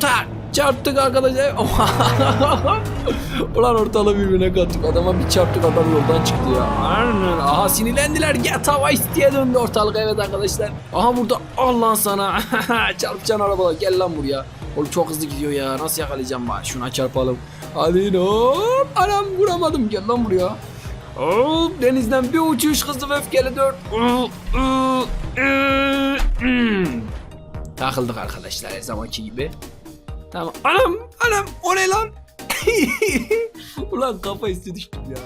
Tak. Çarptık arkadaşlar. Ulan ortalığı birbirine kattık. Adama bir çarptık adam yoldan çıktı ya. Aha sinirlendiler. GTA Vice diye döndü ortalık evet arkadaşlar. Aha burada al lan sana. Çarpacaksın arabalar. Gel lan buraya. Oğlum çok hızlı gidiyor ya. Nasıl yakalayacağım bari? Şuna çarpalım. Hadi hop. Anam vuramadım. Gel lan buraya. Hop denizden bir uçuş hızlı ve öfkeli dört. Takıldık arkadaşlar her zamanki gibi. Tamam. Anam anam o ne lan? Ulan kafa üstü düştüm ya.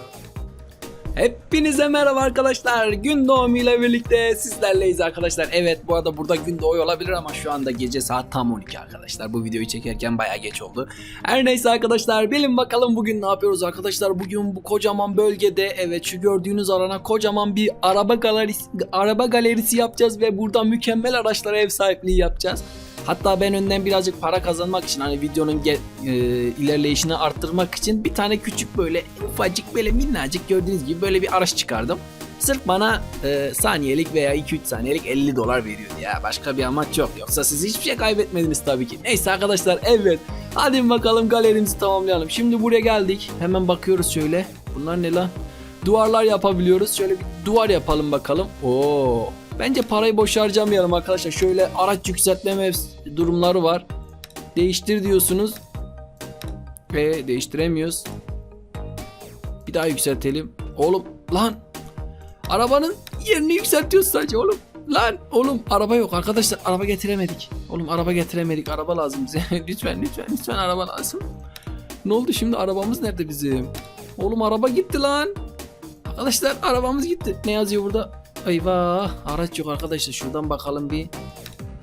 Hepinize merhaba arkadaşlar. Gün doğumuyla birlikte sizlerleyiz arkadaşlar. Evet bu arada burada gün doğuyor olabilir ama şu anda gece saat tam 12 arkadaşlar. Bu videoyu çekerken baya geç oldu. Her neyse arkadaşlar bilin bakalım bugün ne yapıyoruz arkadaşlar. Bugün bu kocaman bölgede evet şu gördüğünüz alana kocaman bir araba galerisi, araba galerisi yapacağız ve burada mükemmel araçlara ev sahipliği yapacağız. Hatta ben önden birazcık para kazanmak için hani videonun e, ilerleyişini arttırmak için bir tane küçük böyle ufacık böyle minnacık gördüğünüz gibi böyle bir araç çıkardım. Sırf bana e, saniyelik veya 2-3 saniyelik 50 dolar veriyordu ya. Başka bir amaç yok. Yoksa siz hiçbir şey kaybetmediniz tabii ki. Neyse arkadaşlar evet. Hadi bakalım galerimizi tamamlayalım. Şimdi buraya geldik. Hemen bakıyoruz şöyle. Bunlar ne lan? Duvarlar yapabiliyoruz. Şöyle bir duvar yapalım bakalım. Oo. Bence parayı boş harcamayalım arkadaşlar. Şöyle araç yükseltme mev- durumları var. Değiştir diyorsunuz. Ve değiştiremiyoruz. Bir daha yükseltelim. Oğlum lan. Arabanın yerini yükseltiyoruz sadece oğlum. Lan oğlum araba yok arkadaşlar araba getiremedik. Oğlum araba getiremedik araba lazım bize. lütfen lütfen lütfen araba lazım. Ne oldu şimdi arabamız nerede bizim? Oğlum araba gitti lan. Arkadaşlar arabamız gitti. Ne yazıyor burada? Eyvah araç yok arkadaşlar şuradan bakalım bir.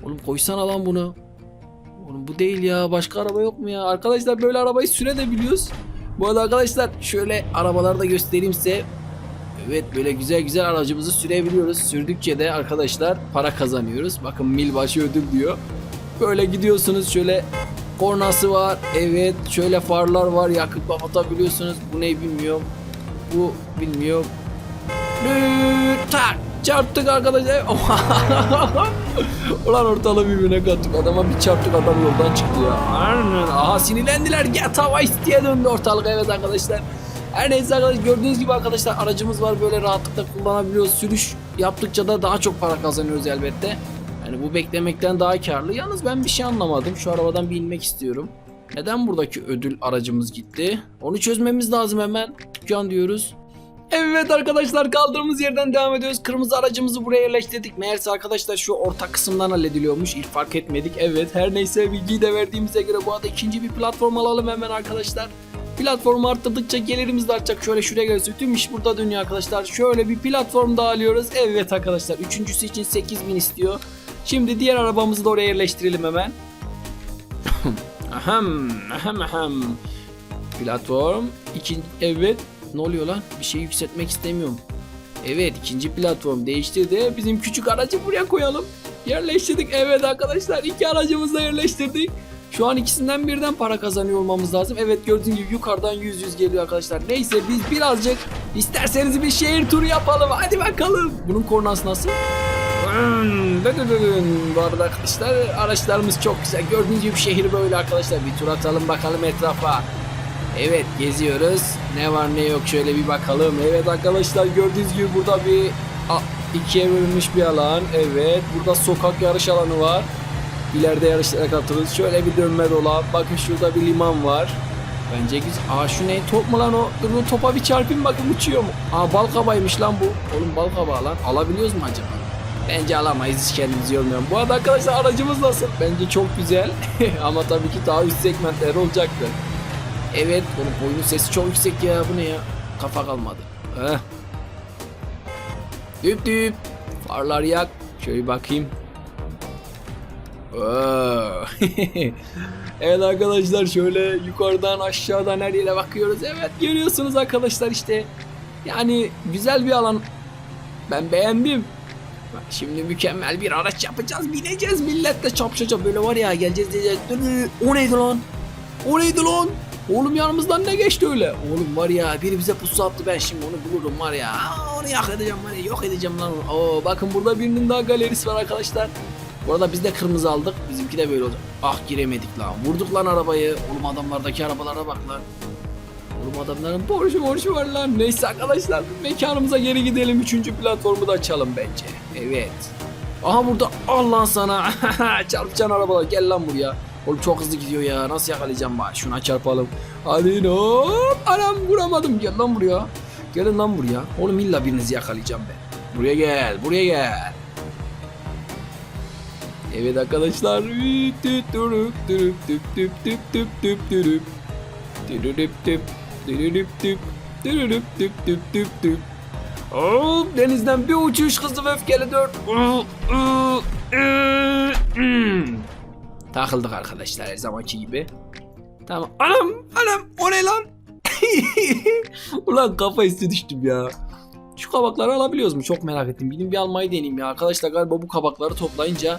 Oğlum koysana lan bunu. Oğlum bu değil ya başka araba yok mu ya? Arkadaşlar böyle arabayı sürebiliyoruz. Bu arada arkadaşlar şöyle arabaları da göstereyim size. Evet böyle güzel güzel aracımızı sürebiliyoruz. Sürdükçe de arkadaşlar para kazanıyoruz. Bakın mil başı ödül diyor. Böyle gidiyorsunuz şöyle kornası var. Evet şöyle farlar var yakıp kapatabiliyorsunuz. Bu ne bilmiyorum. Bu bilmiyorum. Tak. Çarptık arkadaşlar. Ulan ortalığı birbirine kattık. Adama bir çarptık adam yoldan çıktı ya. Aha sinirlendiler. GTA Vice diye döndü ortalık evet arkadaşlar. Her neyse arkadaşlar gördüğünüz gibi arkadaşlar aracımız var böyle rahatlıkla kullanabiliyoruz. Sürüş yaptıkça da daha çok para kazanıyoruz elbette. Yani bu beklemekten daha karlı. Yalnız ben bir şey anlamadım. Şu arabadan bir inmek istiyorum. Neden buradaki ödül aracımız gitti? Onu çözmemiz lazım hemen. Dükkan diyoruz. Evet arkadaşlar kaldığımız yerden devam ediyoruz. Kırmızı aracımızı buraya yerleştirdik. Meğerse arkadaşlar şu orta kısımdan hallediliyormuş. İlk fark etmedik. Evet her neyse bilgiyi de verdiğimize göre bu arada ikinci bir platform alalım hemen arkadaşlar. Platformu arttırdıkça gelirimiz de artacak. Şöyle şuraya gelirse tüm iş burada dönüyor arkadaşlar. Şöyle bir platform daha alıyoruz. Evet arkadaşlar üçüncüsü için 8000 istiyor. Şimdi diğer arabamızı da oraya yerleştirelim hemen. ahem ahem ahem. Platform. İkinci, evet. Ne oluyor lan? Bir şey yükseltmek istemiyorum. Evet ikinci platform değiştirdi. Bizim küçük aracı buraya koyalım. Yerleştirdik. Evet arkadaşlar iki aracımızı da yerleştirdik. Şu an ikisinden birden para kazanıyor olmamız lazım. Evet gördüğünüz gibi yukarıdan 100 100 geliyor arkadaşlar. Neyse biz birazcık isterseniz bir şehir turu yapalım. Hadi bakalım. Bunun kornası nasıl? Hmm. Bu arada arkadaşlar araçlarımız çok güzel. Gördüğünüz gibi şehir böyle arkadaşlar. Bir tur atalım bakalım etrafa. Evet geziyoruz. Ne var ne yok şöyle bir bakalım. Evet arkadaşlar gördüğünüz gibi burada bir a, ikiye bölünmüş bir alan. Evet burada sokak yarış alanı var. İleride yarışlara katılırız. Şöyle bir dönme dolap. Bakın şurada bir liman var. Bence güzel. Aa şu ne? Top mu lan o? Dur bu topa bir çarpayım bakın uçuyor mu? Aa bal kabağıymış lan bu. Oğlum bal kabağı lan. Alabiliyoruz mu acaba? Bence alamayız hiç kendimizi yormayalım. Bu arada arkadaşlar aracımız nasıl? Bence çok güzel. Ama tabii ki daha üst segmentler olacaktır. Evet bunun boyunun sesi çok yüksek ya bu ne ya kafa kalmadı. Heh. Düp düp farlar yak şöyle bakayım. Evet arkadaşlar şöyle yukarıdan aşağıdan her yere bakıyoruz. Evet görüyorsunuz arkadaşlar işte. Yani güzel bir alan. Ben beğendim. Bak Şimdi mükemmel bir araç yapacağız. Bineceğiz milletle çapşacak. Böyle var ya geleceğiz diyeceğiz. O neydi lan? O neydi lan? Oğlum yanımızdan ne geçti öyle? Oğlum var ya biri bize pusu attı ben şimdi onu bulurum var ya. Aa, onu yok edeceğim var ya yok edeceğim lan onu. Oo, bakın burada birinin daha galerisi var arkadaşlar. Bu arada biz de kırmızı aldık. Bizimki de böyle olacak. Ah giremedik lan. Vurduk lan arabayı. Oğlum adamlardaki arabalara bak lan. Oğlum adamların Porsche Porsche var lan. Neyse arkadaşlar mekanımıza geri gidelim. Üçüncü platformu da açalım bence. Evet. Aha burada al lan sana. Çarpacağın arabalar gel lan buraya. Oğlum çok hızlı gidiyor ya. Nasıl yakalayacağım bari? Şuna çarpalım. Hadi hop. Anam vuramadım. Gel lan buraya. Gelin lan buraya. Oğlum illa birinizi yakalayacağım ben. Buraya gel. Buraya gel. Evet arkadaşlar. Oh, denizden bir uçuş hızlı ve öfkeli dört. Takıldık arkadaşlar her zamanki gibi. Tamam. Anam, anam o ne lan? Ulan kafa üstü düştüm ya. Şu kabakları alabiliyoruz mu? Çok merak ettim. Gidin bir almayı deneyeyim ya. Arkadaşlar galiba bu kabakları toplayınca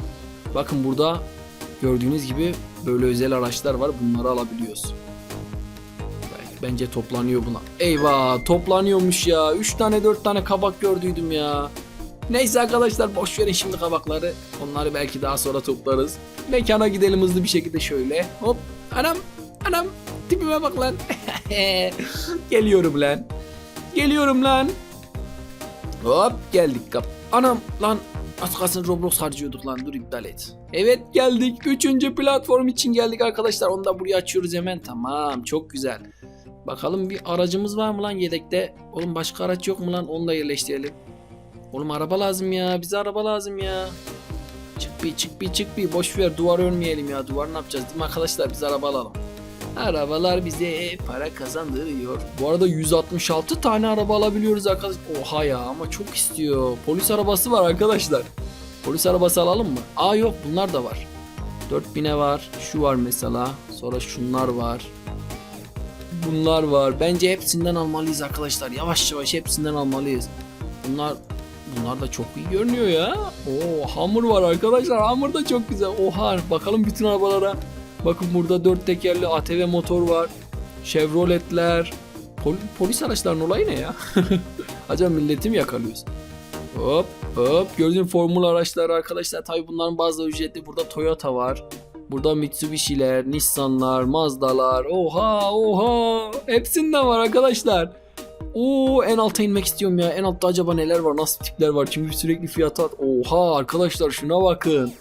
bakın burada gördüğünüz gibi böyle özel araçlar var. Bunları alabiliyoruz. Bence toplanıyor buna. Eyvah toplanıyormuş ya. 3 tane 4 tane kabak gördüydüm ya. Neyse arkadaşlar boş verin şimdi kabakları. Onları belki daha sonra toplarız. Mekana gidelim hızlı bir şekilde şöyle. Hop. Anam. Anam. Tipime bak lan. Geliyorum lan. Geliyorum lan. Hop geldik kap. Anam lan az kalsın Roblox harcıyorduk lan dur iptal et. Evet geldik. Üçüncü platform için geldik arkadaşlar. Onu da buraya açıyoruz hemen. Tamam çok güzel. Bakalım bir aracımız var mı lan yedekte? Oğlum başka araç yok mu lan? Onu da yerleştirelim. Oğlum araba lazım ya. Bize araba lazım ya. Çık bir çık bir çık bir. Boş ver duvar örmeyelim ya. Duvar ne yapacağız değil mi arkadaşlar? Biz araba alalım. Arabalar bize para kazandırıyor. Bu arada 166 tane araba alabiliyoruz arkadaşlar. Oha ya ama çok istiyor. Polis arabası var arkadaşlar. Polis arabası alalım mı? Aa yok bunlar da var. 4000'e var. Şu var mesela. Sonra şunlar var. Bunlar var. Bence hepsinden almalıyız arkadaşlar. Yavaş yavaş hepsinden almalıyız. Bunlar bunlar da çok iyi görünüyor ya. Oo hamur var arkadaşlar. Hamur da çok güzel. Oha bakalım bütün arabalara. Bakın burada dört tekerli ATV motor var. Chevrolet'ler. Pol- polis araçlarının olayı ne ya? Acaba milleti mi yakalıyoruz? Hop hop gördüğün formül araçları arkadaşlar. Tabi bunların bazıları ücretli. Burada Toyota var. Burada Mitsubishi'ler, Nissan'lar, Mazda'lar. Oha oha. Hepsinden var arkadaşlar. Oo en alta inmek istiyorum ya. En altta acaba neler var? Nasıl tipler var? Çünkü sürekli fiyat at. Oha arkadaşlar şuna bakın.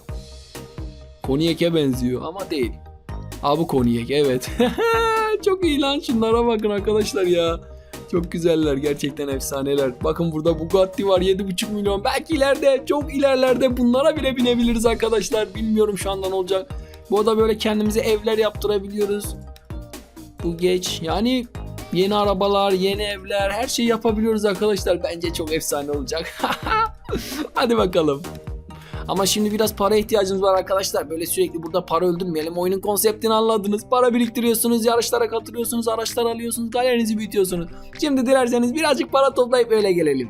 Konyek'e benziyor ama değil. Aa bu Konyek evet. Çok iyi lan şunlara bakın arkadaşlar ya. Çok güzeller gerçekten efsaneler. Bakın burada Bugatti var 7,5 milyon. Belki ileride çok ilerlerde bunlara bile binebiliriz arkadaşlar. Bilmiyorum şu anda ne olacak. Bu da böyle kendimize evler yaptırabiliyoruz. Bu geç. Yani yeni arabalar, yeni evler her şeyi yapabiliyoruz arkadaşlar. Bence çok efsane olacak. Hadi bakalım. Ama şimdi biraz para ihtiyacımız var arkadaşlar. Böyle sürekli burada para öldürmeyelim. Oyunun konseptini anladınız. Para biriktiriyorsunuz, yarışlara katılıyorsunuz, araçlar alıyorsunuz, galerinizi büyütüyorsunuz. Şimdi dilerseniz birazcık para toplayıp öyle gelelim.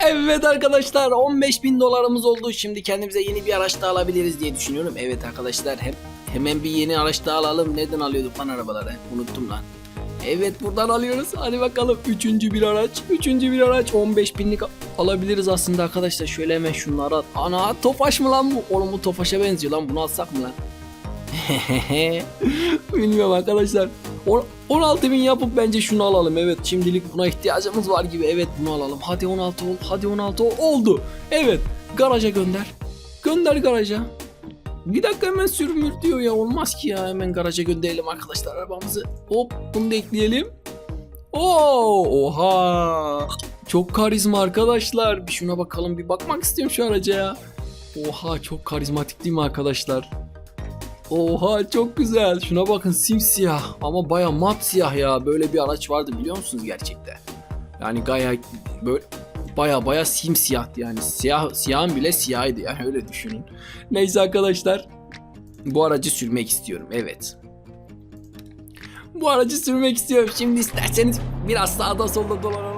Evet arkadaşlar 15 bin dolarımız oldu. Şimdi kendimize yeni bir araç da alabiliriz diye düşünüyorum. Evet arkadaşlar hem, hemen bir yeni araç daha alalım. Neden alıyorduk lan arabaları? Unuttum lan. Evet buradan alıyoruz. Hadi bakalım. Üçüncü bir araç. Üçüncü bir araç. 15 binlik alabiliriz aslında arkadaşlar. Şöyle hemen şunları at. Ana Tofaş mı lan bu? Oğlum bu Tofaş'a benziyor lan. Bunu alsak mı lan? Bilmiyorum arkadaşlar. On- 16 bin yapıp bence şunu alalım. Evet şimdilik buna ihtiyacımız var gibi. Evet bunu alalım. Hadi 16 ol. Hadi 16 ol. Oldu. Evet. Garaja gönder. Gönder garaja. Bir dakika hemen sürmür diyor ya. Olmaz ki ya. Hemen garaja gönderelim arkadaşlar arabamızı. Hop bunu da ekleyelim. Oo, oha. Çok karizma arkadaşlar. Bir şuna bakalım. Bir bakmak istiyorum şu araca ya. Oha çok karizmatik değil mi arkadaşlar? Oha çok güzel. Şuna bakın simsiyah ama baya mat siyah ya. Böyle bir araç vardı biliyor musunuz gerçekten? Yani gayet böyle baya baya simsiyahtı yani. Siyah siyahın bile siyahıydı yani öyle düşünün. Neyse arkadaşlar. Bu aracı sürmek istiyorum. Evet. Bu aracı sürmek istiyorum. Şimdi isterseniz biraz sağda solda dolanalım.